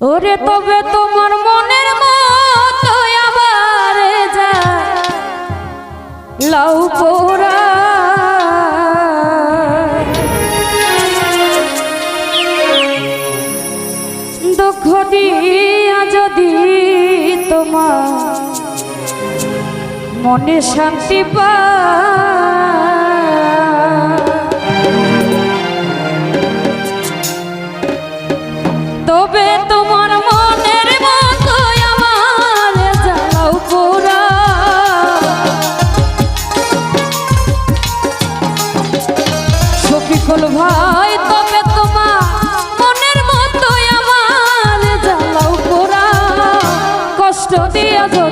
ওরে তবে তোমার মনের মতো আবার যা। লাউ পোড়া। দুঃখ দিয়া যদি তোমার মনে শান্তি পা কষ্ট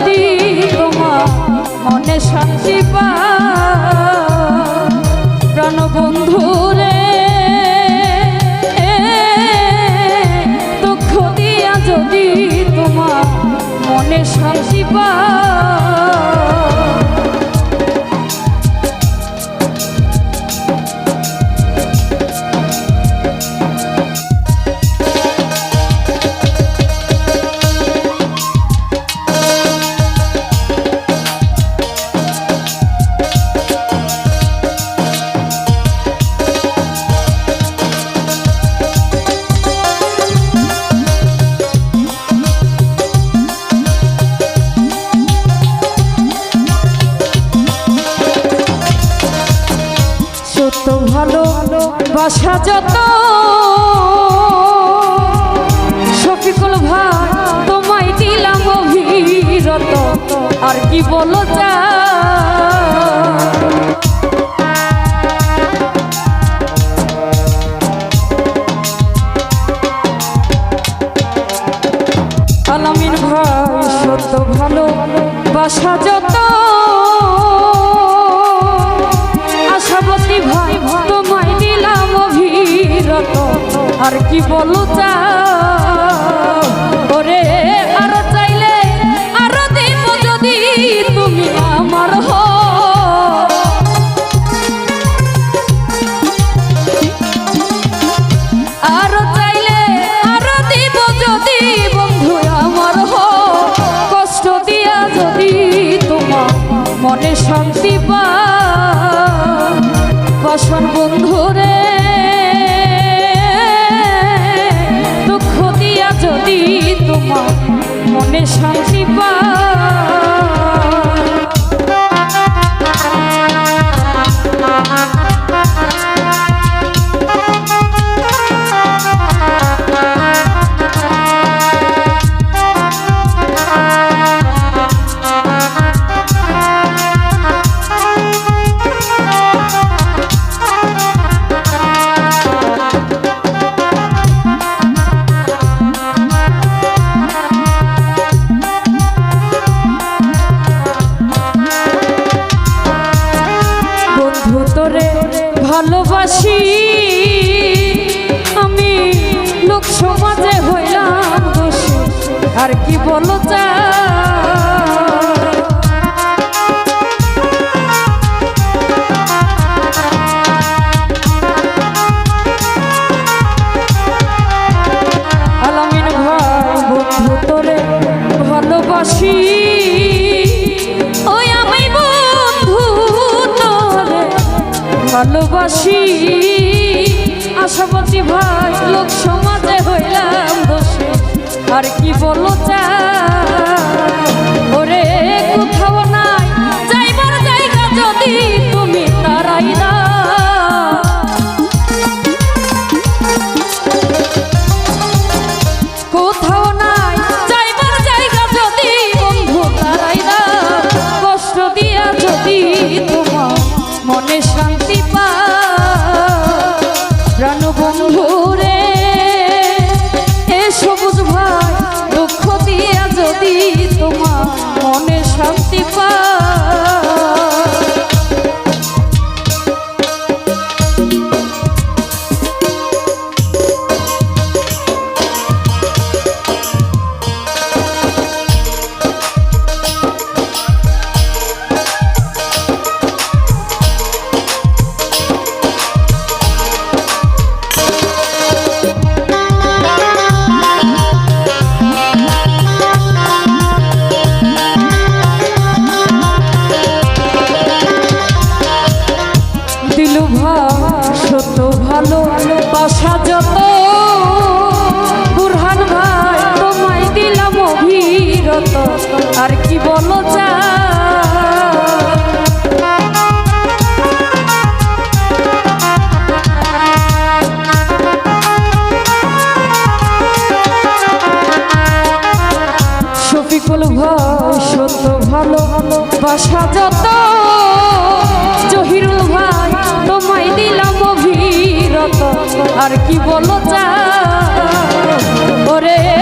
বাসা যত। শফিকুল ভাই তোমায় দিলাম অভিরত আর কি বলো যা। আলামিন ভালো বাসা বলো তা ওরে চাইলে যদি তুমি আমার যদি বন্ধু আমার কষ্ট দিয়া যদি তোমার মনে শান্তি পা বাসন বন্ধুরে মনে ভালোবাসি আমি লোক সমাজে হইলাম দোষী আর কি বলো ভালোবাসি। ভালোবাসি। আশাপতি ভাই, লোক সমাজে হইলাম বসে আর কি বলো চা ওরে কোথাও নাই, যাইবার জায়গা যদি তুমি তারাই না শান্তি পা আর কি বলো চা ওরে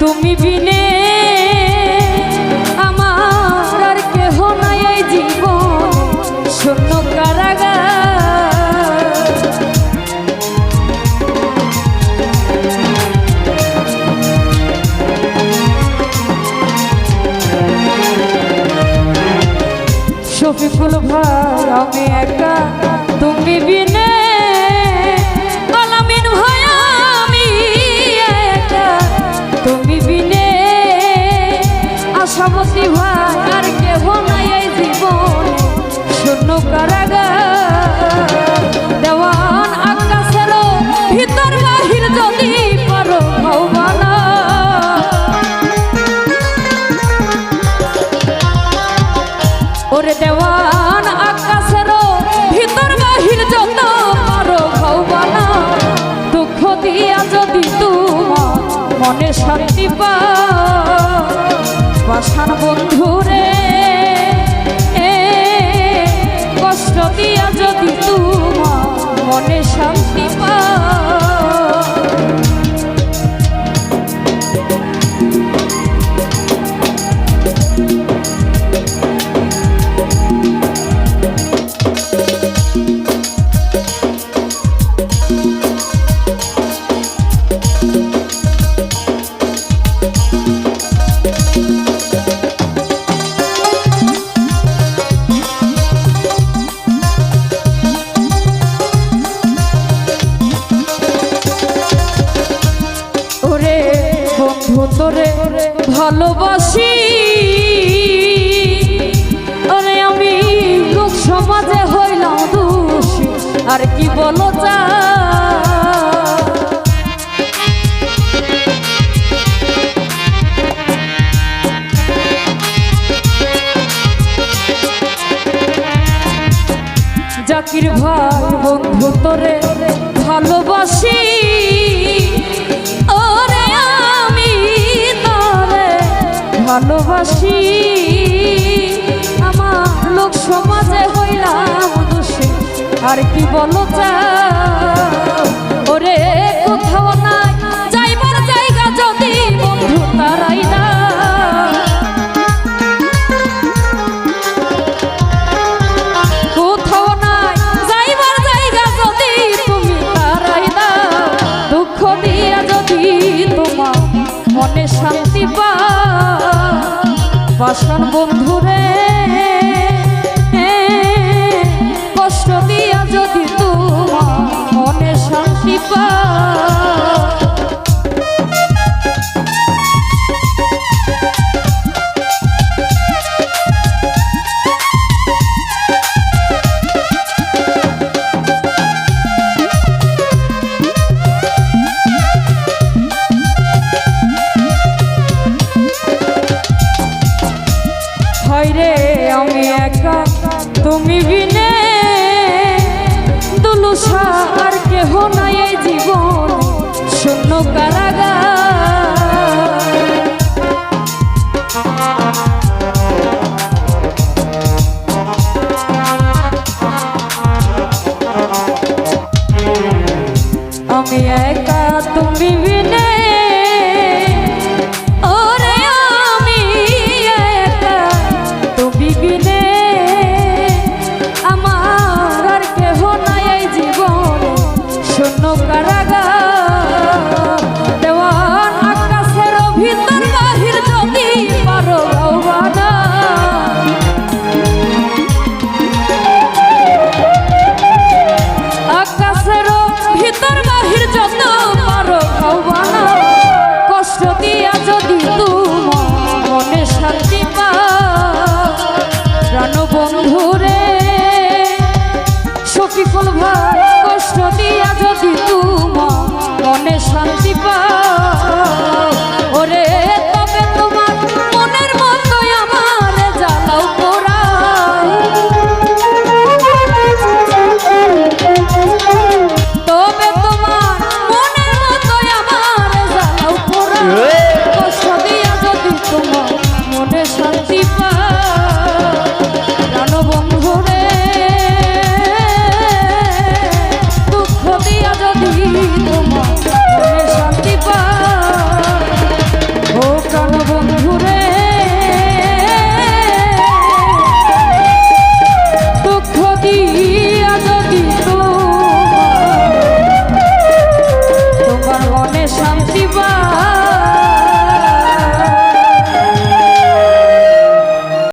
তুমি বিনে আমার আর কেহ নাই এই জীবন, শূন্য কারাগার। শফিকুল ভাই, আমি একা, তুমি বিনে বুকে শান্তি পাশান বন্ধুরে কষ্ট দিয়া যদি তোমার মনে শান্তি পা আর কি বলো যা জাকির ভাই, বন্ধু তোরে ভালোবাসি। ওরে আমি তোরে ভালোবাসি। আমার লোক সমাজে হইলাম আর কি বলো চা ওরে কোথাও না